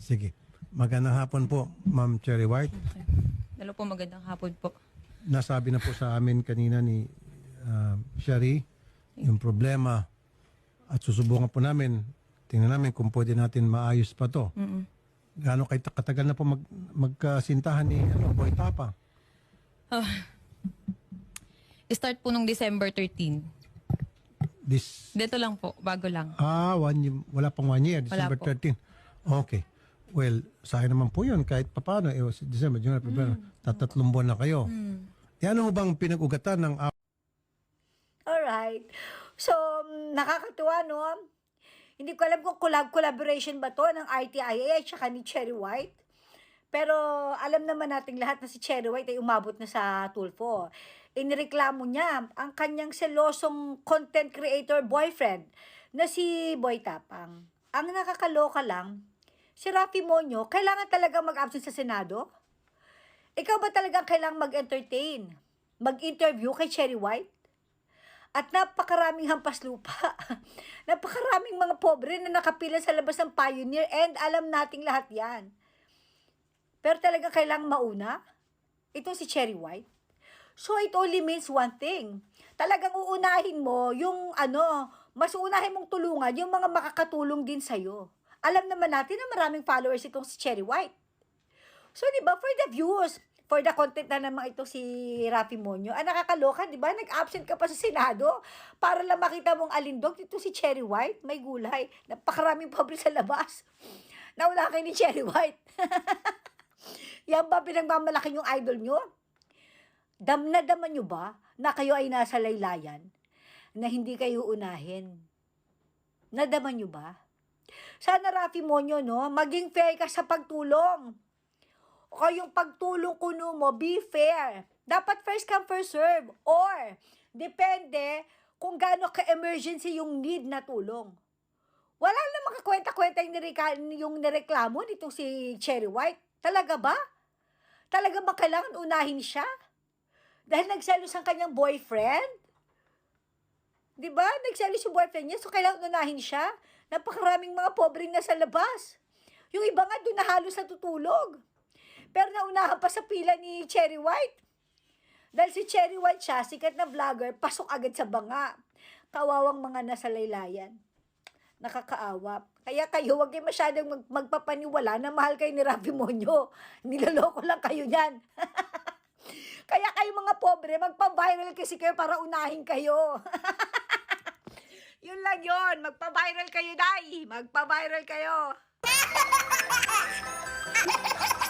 Sige. Magandang hapon po, Ma'am Cherry White. Hello po, magandang hapon po. Nasabi na po sa amin kanina ni uh, Sherry yung problema at susubukan po namin, tingnan namin kung pwede natin maayos pa to. Mm-mm. Gaano kay katagal na po mag, magkasintahan ni ano, Boy Tapa? Start po nung December 13. This, Dito lang po, bago lang. ah, one, year- wala pang one year, Wala December po. 13. Okay. Well, sa akin naman po yun, kahit papano, eh, si December, January, February, tatatlong buwan na kayo. Yan ano bang pinag-ugatan ng Alright. So, mm, nakakatuwa, no? Hindi ko alam kung collab collaboration ba to ng RTIA at saka ni Cherry White. Pero alam naman nating lahat na si Cherry White ay umabot na sa Tulfo. Inireklamo niya ang kanyang selosong content creator boyfriend na si Boy Tapang. Ang nakakaloka lang, si Rafi Monyo, kailangan talaga mag-absent sa Senado? Ikaw ba talagang kailangang mag-entertain? Mag-interview kay Cherry White? At napakaraming hampas lupa. napakaraming mga pobre na nakapila sa labas ng Pioneer and alam nating lahat yan. Pero talagang kailangang mauna? Itong si Cherry White? So it only means one thing. Talagang uunahin mo yung ano, mas uunahin mong tulungan yung mga makakatulong din sa'yo. Alam naman natin na maraming followers itong si Cherry White. So, di ba, for the views, for the content na naman ito si Rafi Monyo, ah, nakakaloka, di ba? Nag-absent ka pa sa Senado para lang makita mong alindog. Ito si Cherry White, may gulay. Napakaraming pobre sa labas. Nauna kay ni Cherry White. Yan ba pinagmamalaki yung idol nyo? Dam na daman nyo ba na kayo ay nasa laylayan na hindi kayo unahin? Nadaman nyo ba? Sana Rafi Monyo, no, maging fair ka sa pagtulong. O yung pagtulong kuno mo, be fair. Dapat first come, first serve. Or, depende kung gaano ka-emergency yung need na tulong. Wala na makakwenta-kwenta yung, nireka, yung nireklamo nitong si Cherry White. Talaga ba? Talaga ba kailangan unahin siya? Dahil nagselos ang kanyang boyfriend? Di ba? Nagselos yung boyfriend niya, so kailangan unahin siya. Napakaraming mga pobreng nasa labas. Yung iba nga doon na halos natutulog. Pero naunahan pa sa pila ni Cherry White. Dahil si Cherry White siya, sikat na vlogger, pasok agad sa banga. Kawawang mga nasa laylayan. Nakakaawa. Kaya kayo, huwag kayo masyadong mag magpapaniwala na mahal kayo ni Rafi Monyo. Niloloko lang kayo niyan. Kaya kayo mga pobre, magpa-viral kasi kayo para unahin kayo. Yun lang yun. Magpa-viral kayo, Day. Magpa-viral kayo.